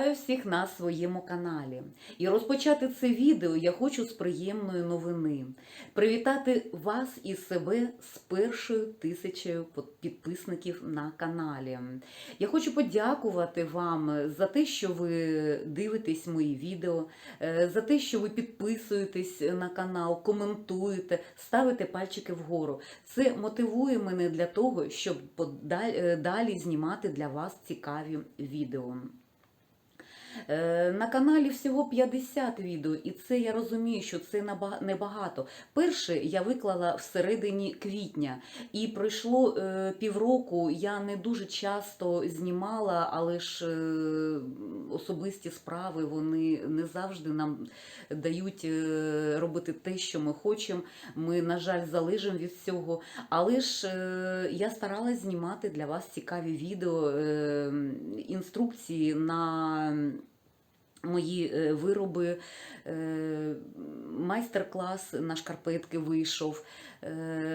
Вітаю всіх на своєму каналі. І розпочати це відео я хочу з приємної новини. Привітати вас і себе з першою тисячею підписників на каналі. Я хочу подякувати вам за те, що ви дивитесь мої відео, е, за те, що ви підписуєтесь на канал, коментуєте, ставите пальчики вгору. Це мотивує мене для того, щоб е, далі знімати для вас цікаві відео. Е, На каналі всього 50 відео, і це я розумію, що це небагато. Перше я виклала всередині квітня, і пройшло е, півроку. Я не дуже часто знімала, але ж е, особисті справи вони не завжди нам дають робити те, що ми хочемо. Ми, на жаль, залежимо від цього. Але ж я старалась знімати для вас цікаві відео, інструкції на мої е, вироби, е, майстер-клас на шкарпетки вийшов,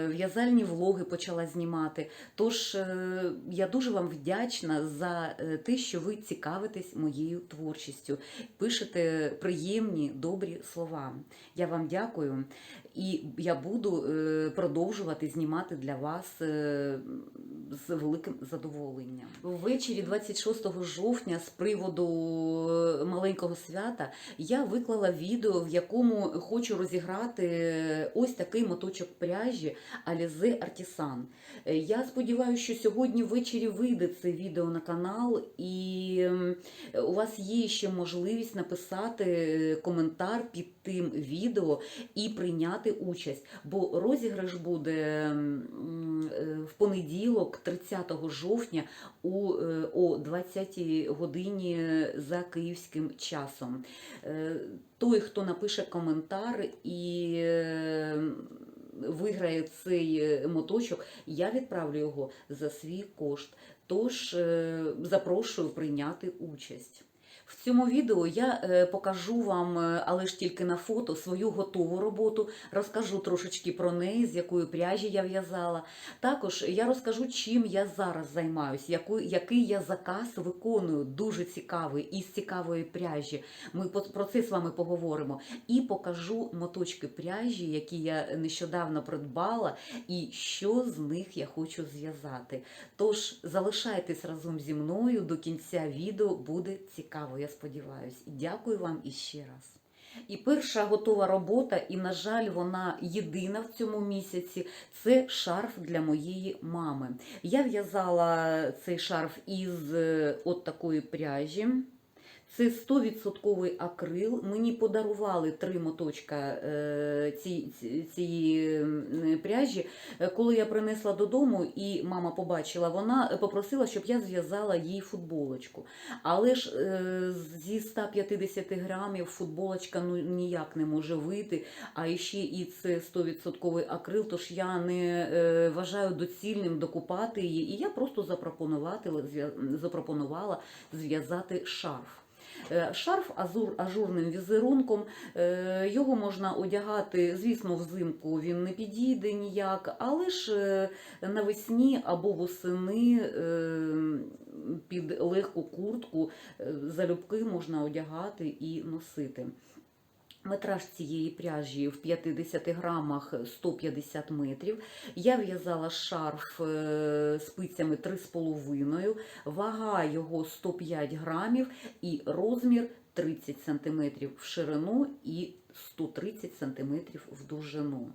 в'язальні влоги почала знімати. Тож е, я дуже вам вдячна за е, те, що ви цікавитесь моєю творчістю, пишете приємні, добрі слова. Я вам дякую. І я буду е, продовжувати знімати для вас е, з великим задоволенням. Ввечері 26 жовтня з приводу е, маленького свята я виклала відео, в якому хочу розіграти ось такий моточок пряжі Alize Artisan. Е, Я сподіваюся, що сьогодні ввечері вийде це відео на канал, і ем, у вас є ще можливість написати е, коментар під тим відео і прийняти участь. Бо розіграш буде е, в понеділок, 30 жовтня, е, о 20 годині за київським часом. Е, Той, хто напише коментар і е, виграє цей е, моточок, я відправлю його за свій кошт. Тож е, запрошую прийняти участь. В цьому відео я е, покажу вам, е, але ж тільки на фото, свою готову роботу, розкажу трошечки про неї, з якої пряжі я в'язала. Також я розкажу, чим я зараз займаюсь, яку, який я заказ виконую, дуже цікавий, із цікавої пряжі. Ми про це з вами поговоримо. І покажу моточки пряжі, які я нещодавно придбала, і що з них я хочу зв'язати. Тож залишайтесь разом зі мною до кінця відео, буде цікаво, я сподіваюся. І дякую вам іще раз. І перша готова робота, і, на жаль, вона єдина в цьому місяці. Це шарф для моєї мами. Я в'язала цей шарф із е, от такої пряжі. Це 100% акрил. Мені подарували три моточка е, ці- ці- цієї пряжі. Е, Коли я принесла додому, і мама побачила, вона попросила, щоб я зв'язала їй футболочку. Але ж е, зі 150 грамів футболочка ну, ніяк не може вийти, а ще і це 100% акрил, тож я не е, вважаю доцільним докупати її. І я просто запропонувала зв'язати шарф. Е, Шарф азур, ажурним візерунком, е, його можна одягати, звісно, взимку він не підійде ніяк, але ж е, навесні або восени е, під легку куртку залюбки можна одягати і носити. Метраж цієї пряжі в 50 грамах 150 метрів. Я в'язала шарф е, спицями 3,5, вага його 105 грамів і розмір 30 см в ширину і 130 см в довжину.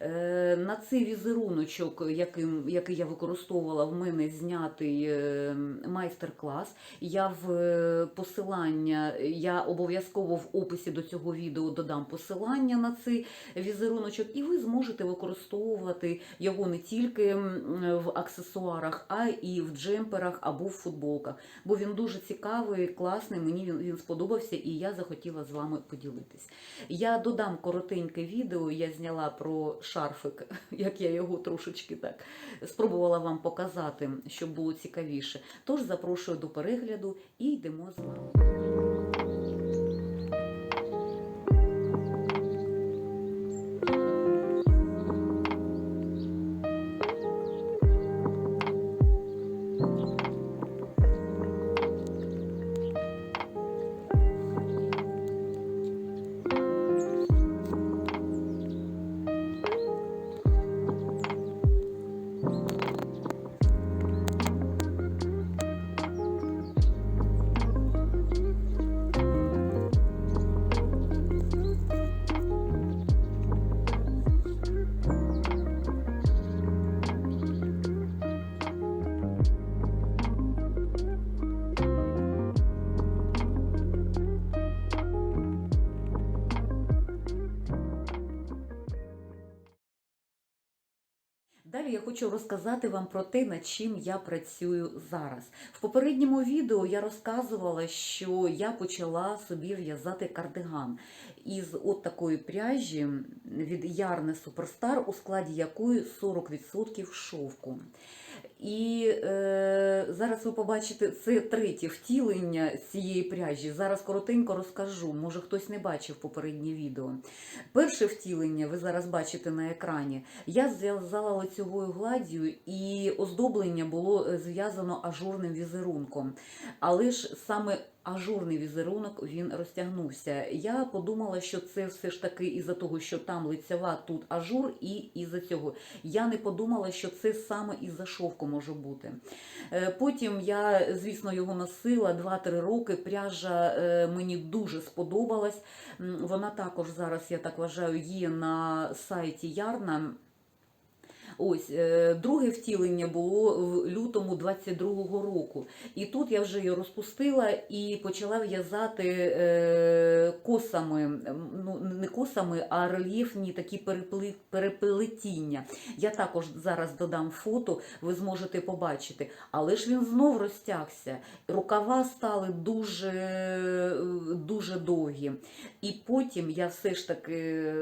Е, На цей візеруночок, яким, який я використовувала, в мене знятий е, майстер-клас. Я в е, посилання, я обов'язково в описі до цього відео додам посилання на цей візеруночок, і ви зможете використовувати його не тільки в аксесуарах, а і в джемперах або в футболках. Бо він дуже цікавий, класний, мені він, він сподобався, і я захотіла з вами поділитись. Я додам коротеньке відео, я зняла про шарфик, як я його трошечки так спробувала вам показати, щоб було цікавіше. Тож запрошую до перегляду і йдемо з вами. Хочу розказати вам про те, над чим я працюю зараз. В попередньому відео я розказувала, що я почала собі в'язати кардиган із от такої пряжі від Ярне Суперстар, у складі якої 40% шовку. І е, зараз ви побачите це третє втілення цієї пряжі. Зараз коротенько розкажу. Може хтось не бачив попереднє відео. Перше втілення ви зараз бачите на екрані. Я зв'язала лицьовою гладдю, і оздоблення було е, зв'язано ажурним візерунком. Але ж саме ажурний візерунок він розтягнувся. Я подумала, що це все ж таки із-за того, що там лицьова, тут ажур, і із-за цього. Я не подумала, що це саме із-за шовку може бути. Е, Потім я, звісно, його носила 2-3 роки. Пряжа е, мені дуже сподобалась. Вона також зараз, я так вважаю, є на сайті Ярна. Ось е, друге втілення було в лютому 22-го року. І тут я вже її розпустила і почала в'язати е, косами, ну не косами, а рельєфні такі переплетіння. Я також зараз додам фото, ви зможете побачити. Але ж він знов розтягся. Рукава стали дуже, дуже довгі. І потім я все ж таки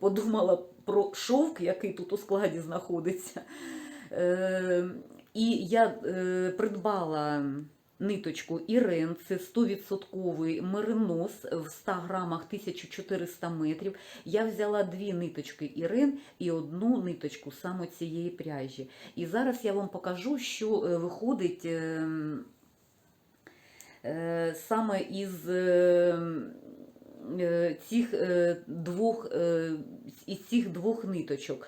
подумала про шовк, який тут у складі знаходиться. Е, і я е, придбала ниточку Ірен, це 100% меринос в 100 грамах 1400 метрів. Я взяла дві ниточки Ірен і одну ниточку саме цієї пряжі. І зараз я вам покажу, що е, виходить. е, е, Саме із е, е, цих е, двох, е, із цих двох ниточок.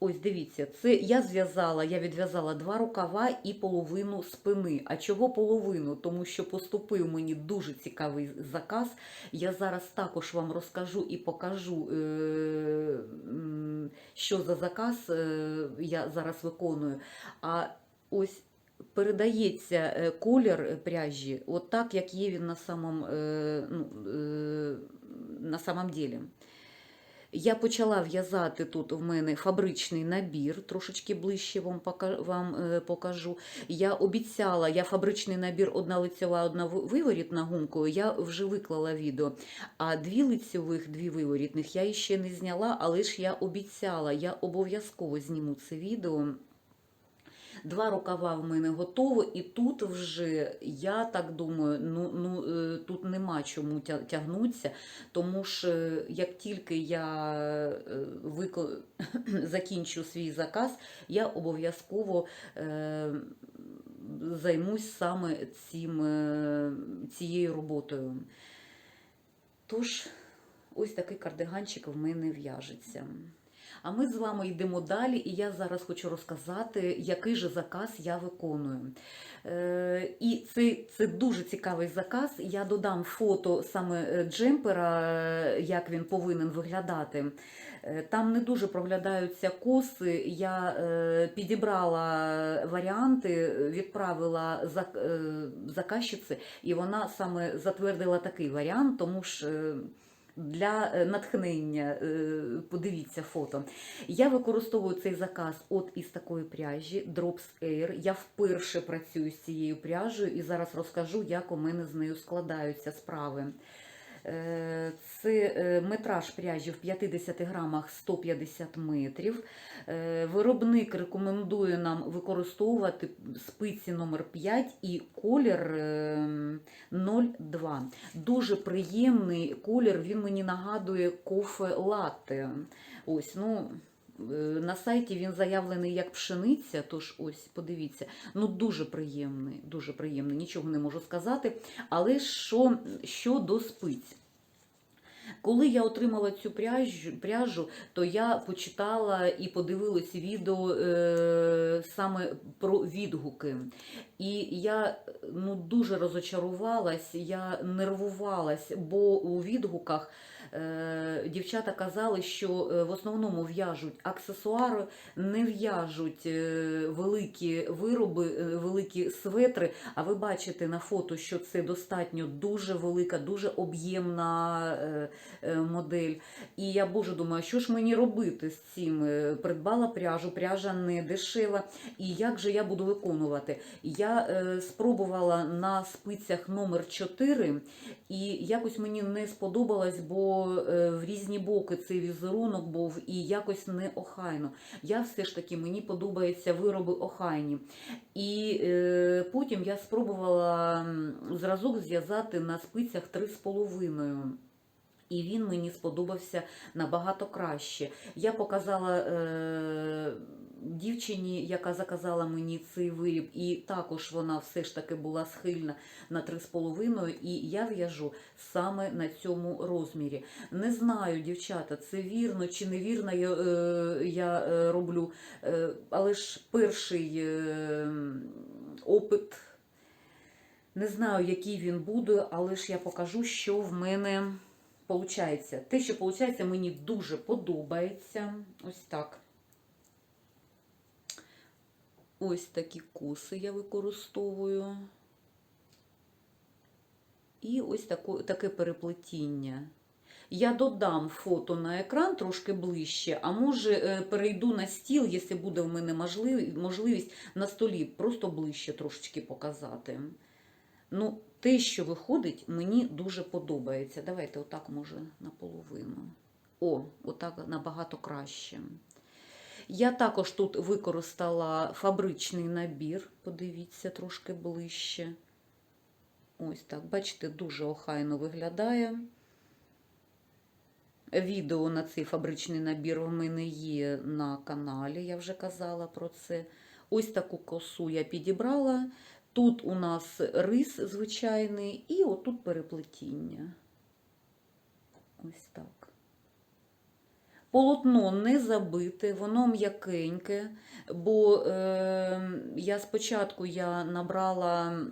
Ось дивіться, це я зв'язала, я відв'язала два рукава і половину спини. А чого половину? Тому що поступив мені дуже цікавий заказ. Я зараз також вам розкажу і покажу, е, що за заказ е, я зараз виконую. А ось передається е, колір пряжі, от так, як є він на самом, е, ну, е, на самом ділі. Я почала в'язати тут у мене фабричний набір, трошечки ближче вам е, покажу. Я обіцяла, я фабричний набір одна лицьова, одна виворітна гумкою, я вже виклала відео. А дві лицьових, дві виворітних я іще не зняла, але ж я обіцяла, я обов'язково зніму це відео. Два рукава в мене готово, і тут вже, я так думаю, ну, ну е, тут нема чому тягнутися, тому що е, як тільки я е, закінчу свій заказ, я обов'язково е, займусь саме цим, цією роботою. Тож, ось такий кардиганчик в мене в'яжеться. А ми з вами йдемо далі, і я зараз хочу розказати, який же заказ я виконую. Е, і це, це дуже цікавий заказ. Я додам фото саме е, джемпера, е, як він повинен виглядати. Там не дуже проглядаються коси. Я підібрала варіанти, відправила зак- заказчиці, і вона саме затвердила такий варіант, тому ж. Для е, натхнення, е, подивіться фото. Я використовую цей заказ от із такої пряжі Drops Air. Я вперше працюю з цією пряжею і зараз розкажу, як у мене з нею складаються справи. Е, Це метраж пряжі в 50 грамах 150 метрів. Виробник рекомендує нам використовувати спиці номер 5 і колір е, 02. Дуже приємний колір, він мені нагадує кофе латте. Ось, ну, е, на сайті він заявлений як пшениця, тож ось, подивіться. Ну, дуже приємний, дуже приємний, нічого не можу сказати. Але що, що до спиць? Коли я отримала цю пряжу, то я почитала і подивилась відео е, саме про відгуки. І я ну, дуже розочарувалась, я нервувалась, бо у відгуках дівчата казали, що е, в основному в'яжуть аксесуари, не в'яжуть е, великі вироби, е, великі светри. А ви бачите на фото, що це достатньо дуже велика, дуже об'ємна е, е, модель. І я боже думаю, що ж мені робити з цим? Е, Придбала пряжу, пряжа не дешева. І як же я буду виконувати? Я е, спробувала на спицях номер 4 і якось мені не сподобалось, бо е, в різні боки цей візерунок був і якось не охайно. Я все ж таки мені подобаються вироби охайні. І е, потім я спробувала зразок зв'язати на спицях 3,5. І він мені сподобався набагато краще. Я показала е, дівчині, яка заказала мені цей виріб, і також вона все ж таки була схильна на 3,5, і я в'яжу саме на цьому розмірі. Не знаю, дівчата, це вірно чи невірно я, е, я е, роблю, е, але ж перший е, опит. Не знаю, який він буде, але ж я покажу, що в мене получається. Те, що виходить, мені дуже подобається. Ось так. Ось такі коси я використовую. І ось тако, таке переплетіння. Я додам фото на екран трошки ближче, а може е, перейду на стіл, якщо буде в мене можливість на столі просто ближче трошечки показати. Ну, те, що виходить, мені дуже подобається. Давайте отак, може, наполовину. О, отак набагато краще. Я також тут використала фабричний набір, подивіться трошки ближче. Ось так, бачите, дуже охайно виглядає. Відео на цей фабричний набір в мене є на каналі, я вже казала про це. Ось таку косу я підібрала. Тут у нас рис звичайний, і отут переплетіння. Ось так. Полотно не забите, воно м'якеньке, бо е, я спочатку я набрала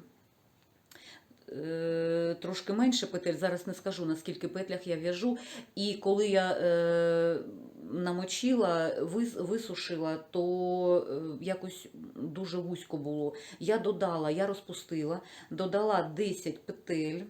трошки менше петель, зараз не скажу, на скільки петлях я в'яжу. І коли я е, намочила, вис, висушила, то е, якось дуже вузько було. Я додала, я розпустила, додала 10 петель.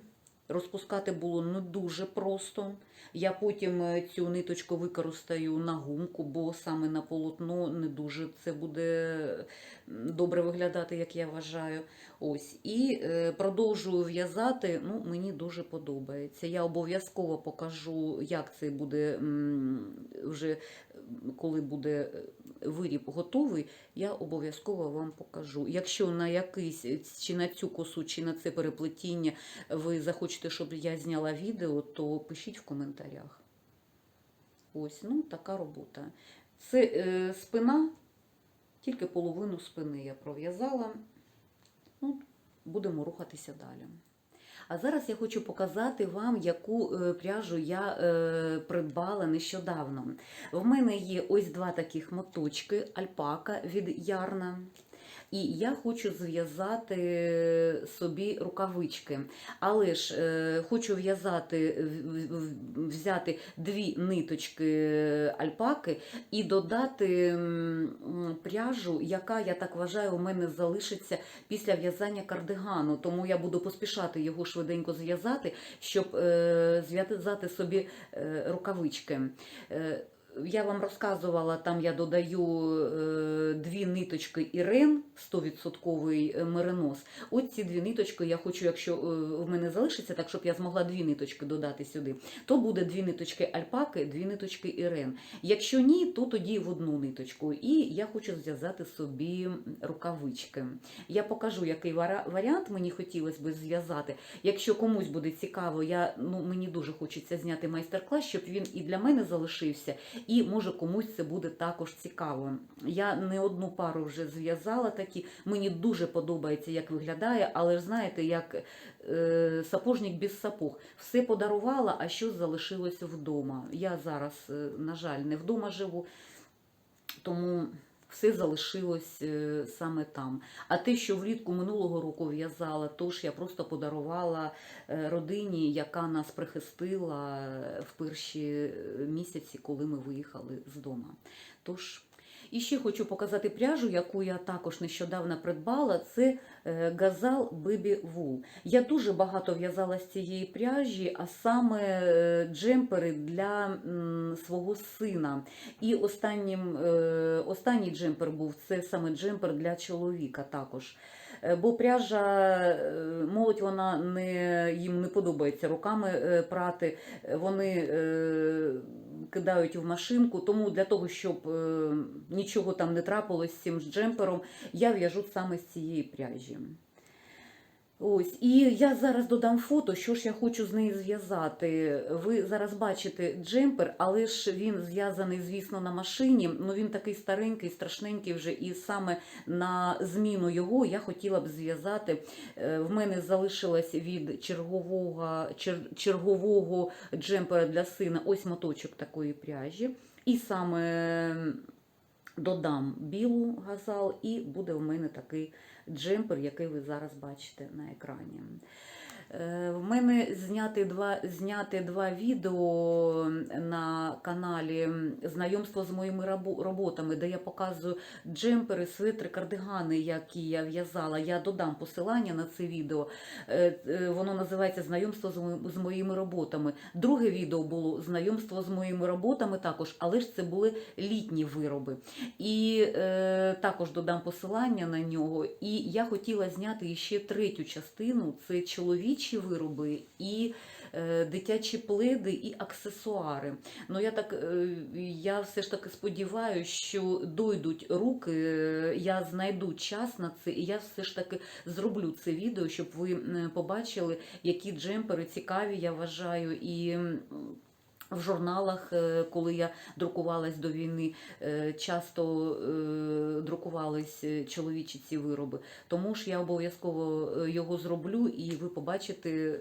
Розпускати було не дуже просто. Я потім е, цю ниточку використаю на гумку, бо саме на полотно не дуже це буде добре виглядати, як я вважаю. Ось. І е, продовжую в'язати. Ну, мені дуже подобається. Я обов'язково покажу, як це буде вже коли буде е, виріб готовий, я обов'язково вам покажу. Якщо на якийсь чи на цю косу, чи на це переплетіння ви захочете, щоб я зняла відео, то пишіть в коментарях. Ось, ну, така робота. Це е, спина, тільки половину спини я пров'язала. Ну, будемо рухатися далі. А зараз я хочу показати вам, яку е, пряжу я е, придбала нещодавно. В мене є ось два таких моточки альпака від Ярна. І я хочу зв'язати собі рукавички. Але ж е, хочу в'язати, взяти дві ниточки альпаки і додати пряжу, яка, я так вважаю, у мене залишиться після в'язання кардигану. Тому я буду поспішати його швиденько зв'язати, щоб е, зв'язати собі е, рукавички. Е, я вам розказувала, там я додаю е, дві ниточки Ірен, 100% меринос. От ці дві ниточки я хочу, якщо е, в мене залишиться, так щоб я змогла дві ниточки додати сюди, то буде дві ниточки альпаки, дві ниточки Ірен. Якщо ні, то тоді в одну ниточку. І я хочу зв'язати собі рукавички. Я покажу, який варіант мені хотілося б зв'язати. Якщо комусь буде цікаво, я, ну, мені дуже хочеться зняти майстер-клас, щоб він і для мене залишився, і може комусь це буде також цікаво. Я не одну пару вже зв'язала такі. Мені дуже подобається, як виглядає, але ж знаєте, як е, сапожник без сапог. Все подарувала, а що залишилося вдома. Я зараз, е, на жаль, не вдома живу, тому все залишилось е, саме там. А те, що влітку минулого року в'язала, то ж я просто подарувала е, родині, яка нас прихистила е, в перші місяці, коли ми виїхали з дому. Тож, і ще хочу показати пряжу, яку я також нещодавно придбала. Це Газал Бибі Вул. Я дуже багато в'язала з цієї пряжі, а саме е, джемпери для свого сина. І останнім, е, останній джемпер був це саме джемпер для чоловіка також. Е, Бо пряжа, е, молодь вона не, їм не подобається руками е, прати, вони кидають в машинку. Тому для того, щоб нічого там не трапилось з цим джемпером, я в'яжу саме з цієї пряжі. Ось, і я зараз додам фото, що ж я хочу з неї зв'язати. Ви зараз бачите джемпер, але ж він зв'язаний, звісно, на машині. Ну він такий старенький, страшненький вже. І саме на зміну його я хотіла б зв'язати. Е, В мене залишилось від чергового, чер- чергового джемпера для сина ось моточок такої пряжі. І саме додам білу газал, і буде в мене такий джемпер, який ви зараз бачите на екрані. Е, В мене зняти два, зняти два відео на каналі Знайомство з моїми роботами, де я показую джемпери, свитри, кардигани, які я в'язала. Я додам посилання на це відео. Е, е, Воно називається Знайомство з моїми роботами. Друге відео було знайомство з моїми роботами також, але ж це були літні вироби. І е, також додам посилання на нього. І я хотіла зняти ще третю частину: це чоловічі вироби і е, дитячі пледи і аксесуари. Ну я так е, я все ж таки сподіваюся, що дойдуть руки, е, я знайду час на це, і я все ж таки зроблю це відео, щоб ви побачили, які джемпери цікаві, я вважаю, і. В журналах, е, коли я друкувалась до війни, е, часто е, друкувались чоловічі ці вироби. Тому ж я обов'язково його зроблю, і ви побачите,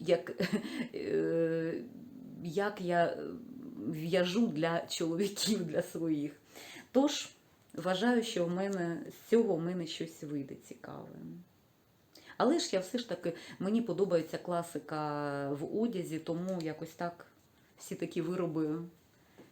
як, як я в'яжу для чоловіків, для своїх. Тож, вважаю, що в мене з цього в мене щось вийде цікаве. Але ж я все ж таки, мені подобається класика в одязі, тому якось так всі такі вироби,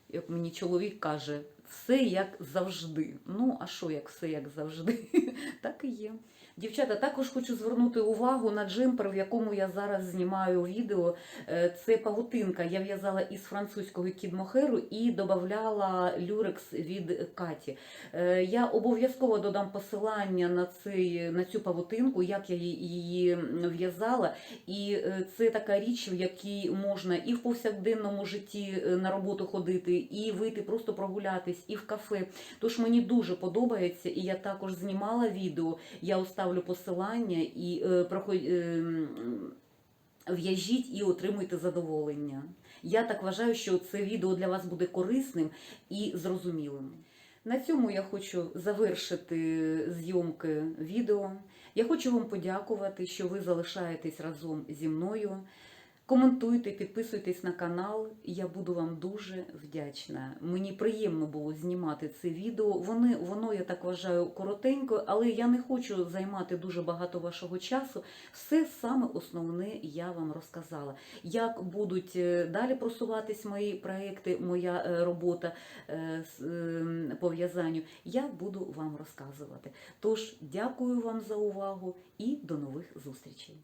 як мені чоловік каже, все як завжди. Ну, а що, як все як завжди? так і є. Дівчата, також хочу звернути увагу на джемпер, в якому я зараз знімаю відео. Е, Це павутинка. Я в'язала із французького кідмохеру і додавала люрекс від Каті. Е, Я обов'язково додам посилання на, цей, на цю павутинку, як я її- в'язала. І е, це така річ, в якій можна і в повсякденному житті на роботу ходити, і вийти просто прогулятись, і в кафе. Тож мені дуже подобається, і я також знімала відео. Я оставлю посилання і е, проход- е, в'яжіть і отримуйте задоволення. Я так вважаю, що це відео для вас буде корисним і зрозумілим. На цьому я хочу завершити зйомки відео. Я хочу вам подякувати, що ви залишаєтесь разом зі мною. Коментуйте, підписуйтесь на канал, я буду вам дуже вдячна. Мені приємно було знімати це відео. Вони, воно, я так вважаю, коротенько, але я не хочу займати дуже багато вашого часу. Все саме основне я вам розказала. Як будуть е, далі просуватись мої проекти, моя е, робота е, з е, по в'язанню, я буду вам розказувати. Тож, дякую вам за увагу і до нових зустрічей.